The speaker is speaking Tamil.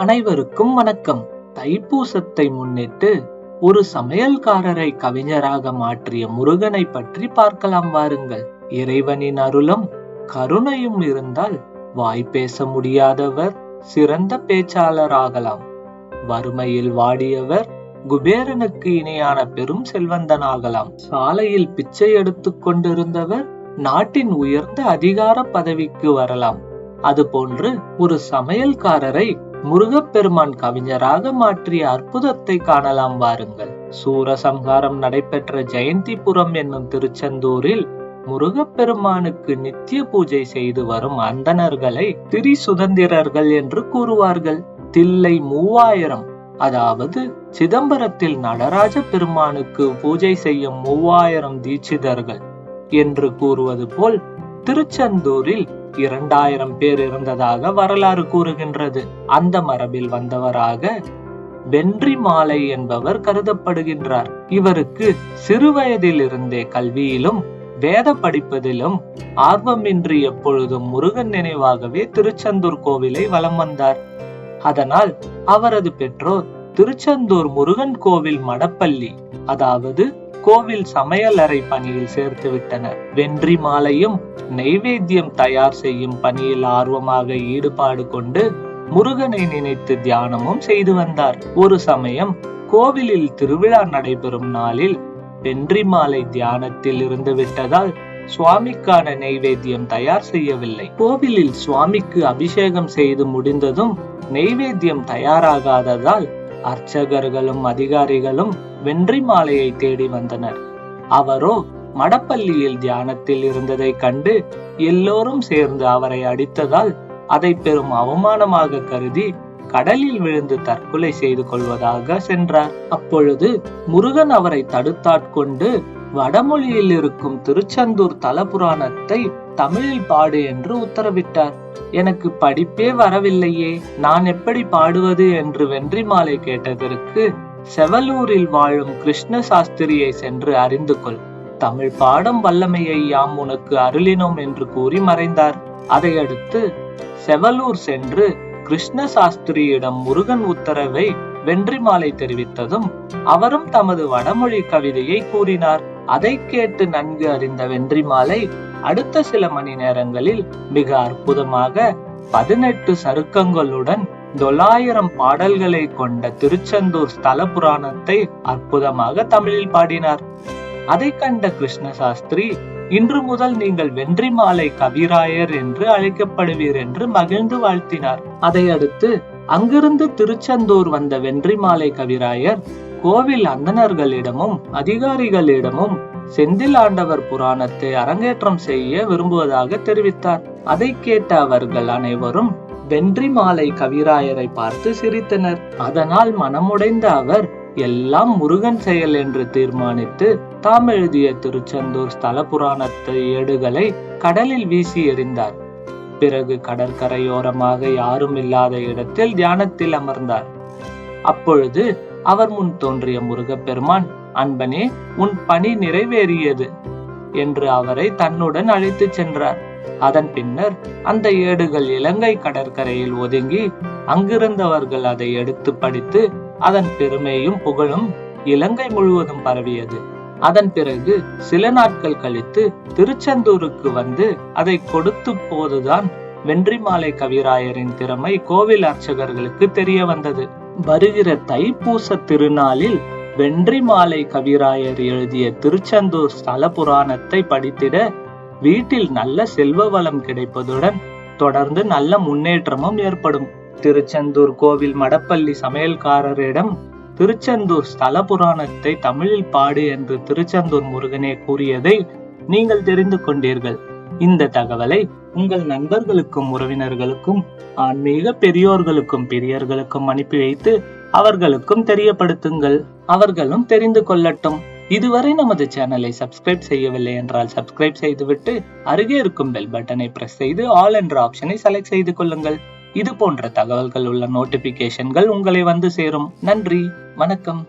அனைவருக்கும் வணக்கம். தைப்பூசத்தை முன்னிட்டு ஒரு சமையல்காரரை கவிஞராக மாற்றிய முருகனை பற்றி பார்க்கலாம் வாருங்கள். இறைவனின் அருளும் கருணையும் இருந்தால் வாய் பேச முடியாதவர் சிறந்த பேச்சாளராகலாம் வறுமையில் வாடியவர் குபேரனுக்கு இணையான பெரும் செல்வந்தனாகலாம் சாலையில் பிச்சை எடுத்துக் கொண்டிருந்தவர் நாட்டின் உயர்ந்த அதிகார பதவிக்கு வரலாம். அதுபோன்று ஒரு சமையல்காரரை முருகப்பெருமான் கவிஞராக மாற்றிய அற்புதத்தை காணலாம் வாருங்கள். சூரசம்ஹாரம் நடைபெற்ற ஜெயந்திபுரம் என்னும் திருச்செந்தூரில் முருகப்பெருமானுக்கு நித்திய பூஜை செய்து வரும் அந்தணர்களை திரி சுதந்திரர்கள் என்று கூறுவார்கள். தில்லை மூவாயிரம் அதாவது சிதம்பரத்தில் நடராஜ பெருமானுக்கு பூஜை செய்யும் மூவாயிரம் தீட்சிதர்கள் என்று கூறுவது போல் திருச்செந்தூரில் இரண்டாயிரம் பேர் இருந்ததாக வரலாறு கூறுகின்றது. அந்த மரபில் வந்தவராக வென்றி மாலை என்பவர் கருதப்படுகின்றார். இவருக்கு சிறுவயதிலிருந்தே கல்வியிலும் வேத படிப்பதிலும் ஆர்வமின்றி எப்பொழுதும் முருகன் நினைவாகவே திருச்செந்தூர் கோவிலை வலம் வந்தார். அதனால் அவரது பெற்றோர் திருச்செந்தூர் முருகன் கோவில் மடப்பள்ளி அதாவது கோவில் சமையலறை பணியில் சேர்த்து விட்டனர் வென்றி மாலையும் நெய்வேத்தியம் தயார் செய்யும் பணியில் ஆர்வமாக ஈடுபாடு கொண்டு முருகனை நினைத்து தியானமும் செய்து வந்தார். ஒரு சமயம் கோவிலில் திருவிழா நடைபெறும் நாளில் வென்றி மாலை தியானத்தில் இருந்து விட்டதால் சுவாமிக்கான நெய்வேத்தியம் தயார் செய்யவில்லை. கோவிலில் சுவாமிக்கு அபிஷேகம் செய்து முடிந்ததும் நெய்வேத்தியம் தயாராகாததால் அர்ச்சகர்களும் அதிகாரிகளும் வென்றி மாலையை தேடி வந்தனர். அவரோ மடப்பள்ளியில் தியானத்தில் இருந்ததை கண்டு எல்லோரும் சேர்ந்து அவரை அடித்ததால் அதை பெரும் அவமானமாக கருதி கடலில் விழுந்து தற்கொலை செய்து கொள்வதாக சென்றார். அப்பொழுது முருகன் அவரை தடுத்தாட்கொண்டு வடமொழியில் இருக்கும் திருச்செந்தூர் தலபுராணத்தை தமிழில் பாடு என்று உத்தரவிட்டார். எனக்கு படிப்பே வரவில்லையே நான் எப்படி பாடுவது என்று வென்றிமாலை கேட்டதற்கு செவலூரில் வாழும் கிருஷ்ண சாஸ்திரியை சென்று அறிந்து கொள். தமிழ் பாடம் வல்லமையை யாம் உனக்கு அருளினோம் என்று கூறி மறைந்தார். அதையடுத்து செவலூர் சென்று கிருஷ்ண சாஸ்திரியிடம் முருகன் உத்தரவை வென்றிமாலை தெரிவித்ததும் அவரும் தமது வடமொழி கவிதையை கூறினார். அதை கேட்டு நன்கு அறிந்த வென்றிமாலை அடுத்த சில மணி நேரங்களில் மிக அற்புதமாக பதினெட்டு சருக்கங்களுடன் தொள்ளாயிரம் பாடல்களை கொண்ட திருச்செந்தூர் ஸ்தல புராணத்தை அற்புதமாக தமிழில் பாடினார். அதை கண்ட கிருஷ்ண சாஸ்திரி இன்று முதல் நீங்கள் வென்றி மாலை கவிராயர் என்று அழைக்கப்படுவீர் என்று மகிழ்ந்து வாழ்த்தினார். அதையடுத்து அங்கிருந்து திருச்செந்தூர் வந்த வென்றி மாலை கவிராயர் கோவில் அந்தணர்களிடமும் அதிகாரிகளிடமும் செந்தில் ஆண்டவர் புராணத்தை அரங்கேற்றம் செய்ய விரும்புவதாக தெரிவித்தார். அதை கேட்ட அவர்கள் அனைவரும் வென்றி மாலை கவிராயரை பார்த்து சிரித்தனர். அதனால் மனமுடைந்த அவர் எல்லாம் முருகன் செயல் என்று தீர்மானித்து தாம் எழுதிய திருச்செந்தூர் ஸ்தல புராணத்தை ஏடுகளை கடலில் வீசி எறிந்தார். பிறகு கடற்கரையோரமாக யாரும் இல்லாத இடத்தில் தியானத்தில் அமர்ந்தார். அப்பொழுது அவர் முன் தோன்றிய முருகப்பெருமான் அன்பனே உன் பணி நிறைவேறியது என்று அவரை தன்னுடன் அழைத்து சென்றார். அதன் பின்னர் அந்த ஏடுகள் இலங்கை கடற்கரையில் ஒதுங்கி அங்கிருந்தவர்கள் அதை எடுத்து படித்து அதன் பெருமையும் புகழும் இலங்கை முழுவதும் பரவியது. அதன் பிறகு சில நாட்கள் கழித்து திருச்செந்தூருக்கு வந்து அதை கொடுத்து போதுதான் வென்றிமாலை கவிராயரின் திறமை கோவில் அர்ச்சகர்களுக்கு தெரிய வந்தது. வருகிற தைப்பூச திருநாளில் வென்றிமாலை கவிராயர் எழுதிய திருச்செந்தூர் ஸ்தல புராணத்தை படித்திட வீட்டில் நல்ல செல்வ வளம் கிடைப்பதுடன் தொடர்ந்து நல்ல முன்னேற்றமும் ஏற்படும். திருச்செந்தூர் கோவில் மடப்பள்ளி சமையல்காரரிடம் திருச்செந்தூர் ஸ்தல புராணத்தை தமிழில் பாடு என்று திருச்செந்தூர் முருகனே கூறியதை நீங்கள் தெரிந்து கொண்டீர்கள். இந்த தகவலை உங்கள் நண்பர்களுக்கும் உறவினர்களுக்கும் ஆன்மீக பெரியோர்களுக்கும் பெரியர்களுக்கும் அனுப்பி வைத்து அவர்களுக்கும் தெரியப்படுத்துங்கள். அவர்களும் தெரிந்து கொள்ளட்டும். இதுவரை நமது சேனலை சப்ஸ்கிரைப் செய்யவில்லை என்றால் சப்ஸ்கிரைப் செய்துவிட்டு அருகே இருக்கும் பெல் பட்டனை பிரஸ் செய்து ஆல் என்ற ஆப்ஷனை செலக்ட் செய்து கொள்ளுங்கள். இது போன்ற தகவல்கள் உள்ள நோட்டிபிகேஷன்கள் உங்களை வந்து சேரும். நன்றி. வணக்கம்.